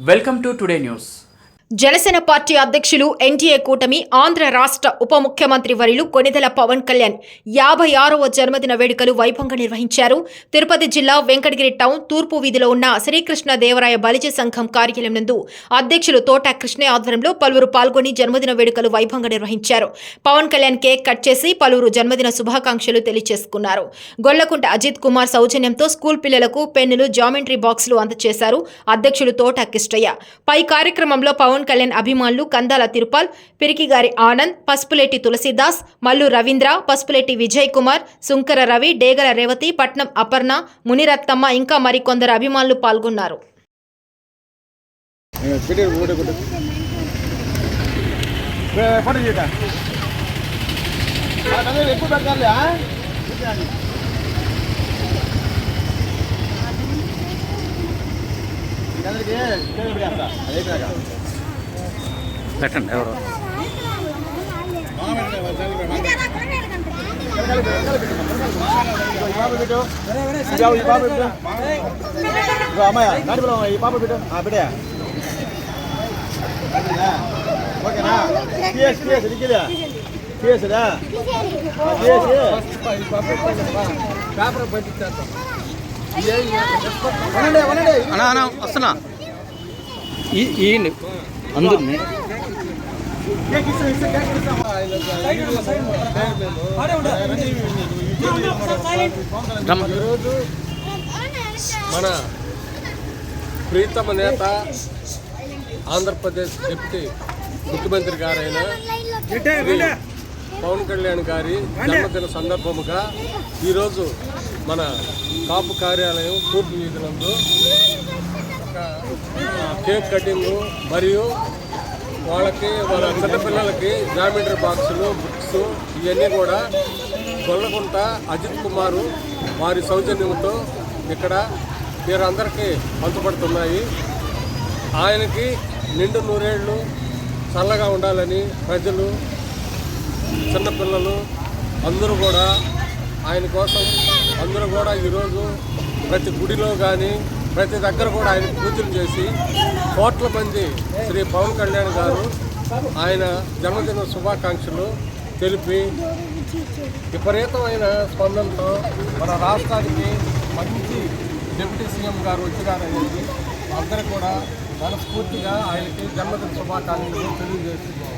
Welcome to today news Janasena party అధ్యక్షులు NDA కూటమి ఆంధ్ర రాష్ట్ర ఉప ముఖ్యమంత్రి వరిలు కొనిదెల పవన్ కళ్యాణ్ యాభై ఆరవ జన్మదిన వేడుకలు వైభవంగా నిర్వహించారు. తిరుపతి జిల్లా వెంకటగిరి టౌన్ తూర్పు వీధిలో ఉన్న శ్రీకృష్ణ దేవరాయ బలిజ సంఘం కార్యాలయం నందు అధ్యక్షులు తోట కృష్ణ ఆధ్వర్యంలో పలువురు పాల్గొని జన్మదిన వేడుకలు వైభవంగా నిర్వహించారు. పవన్ కళ్యాణ్ కేక్ కట్ చేసి పలువురు జన్మదిన శుభాకాంక్షలు తెలియజేసుకున్నారు. గొల్లకుంట అజిత్ కుమార్ సౌజన్యంతో స్కూల్ పిల్లలకు పెన్నులు జామెంట్రీ బాక్సులు అందజేశారు అధ్యక్షులు తోట కృష్ణయ్య. పై కార్యక్రమంలో పవన్ కళ్యాణ్ అభిమానులు కందాల తిరుపాల్ పిరికిగారి ఆనంద్ పసుపులేటి తులసిదాస్ మల్లు రవీంద్ర పసుపులేటి విజయ్ కుమార్ సుంకర రవి డేగల రేవతి పట్నం అపర్ణ మునిరత్నమ్మ ఇంకా మరికొందరు అభిమానులు పాల్గొన్నారు. అదే ఊడే పెట్టండి ఎవరు అమ్మాయ దాని పిల్ల ఈ పాప బిడ్డ బిడ్డ ఓకేనా పిఎస్ పిఎస్ దిగిదా పిఎస్దా పిఎస్ పేపర్ పట్టించేస్తాం వనండి వనండి అన్నా అన్నా వస్తున్నా ఈ ఈయండి అందరిని ఈరోజు మన ప్రీతమ నేత ఆంధ్రప్రదేశ్ డిప్యూటీ ముఖ్యమంత్రి గారైన పవన్ కళ్యాణ్ గారి జన్మదిన సందర్భముగా ఈరోజు మన కాపు కార్యాలయం తూర్పు వీధులందు ఒక కేక్ కటింగ్ మరియు వాళ్ళకి వాళ్ళ చిన్నపిల్లలకి జామెట్రీ బాక్సులు బుక్స్ ఇవన్నీ కూడా గొల్లకుంట అజిత్ కుమారు వారి సౌజన్యంతో ఇక్కడ వీరందరికీ పంచబడుతున్నాయి ఆయనకి నిండు నూరేళ్ళు చల్లగా ఉండాలని ప్రజలు చిన్నపిల్లలు అందరూ కూడా ఆయన కోసం అందరూ కూడా ఈరోజు ప్రతి గుడిలో కానీ ప్రతి దగ్గర కూడా ఆయన పూజలు చేసి కోట్ల మంది శ్రీ పవన్ కళ్యాణ్ గారు ఆయన జన్మదిన శుభాకాంక్షలు తెలిపి విపరీతమైన స్పందనతో మన రాష్ట్రానికి మంచి డిప్యూటీ సీఎం గారు వచ్చినారనేది అందరూ కూడా మనస్ఫూర్తిగా ఆయనకి జన్మదిన శుభాకాంక్షలు తెలియజేస్తున్నాం.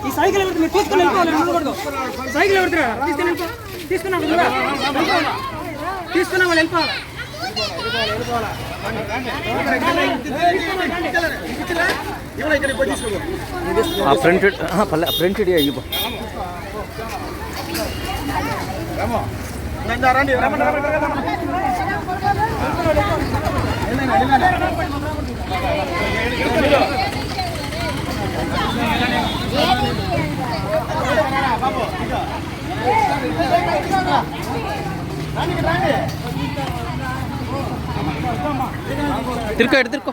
ఈ సైకిల్ ఎవరు మీరు తీసుకుని వెళ్ళిపోవాలి ఉండకూడదు సైకిల్ ఎవరికి తీసుకుని వెళ్ళిపో తీసుకున్నాం తీసుకున్నా వాళ్ళు వెళ్ళిపోవాలి ఫ్రంట్ ఫ్రంట్ పల్లె திருக்கோ எடுத்துருக்கோ.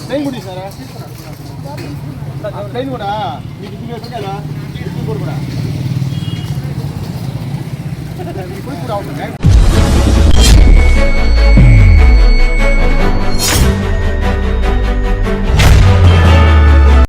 ట్రైన్ కూడా ఇస్తారా ట్రైన్ కూడా మీకు ఇది పెట్టాలా ఇది కూడా కూడా ఇప్పుడు కూడా అవుతుంది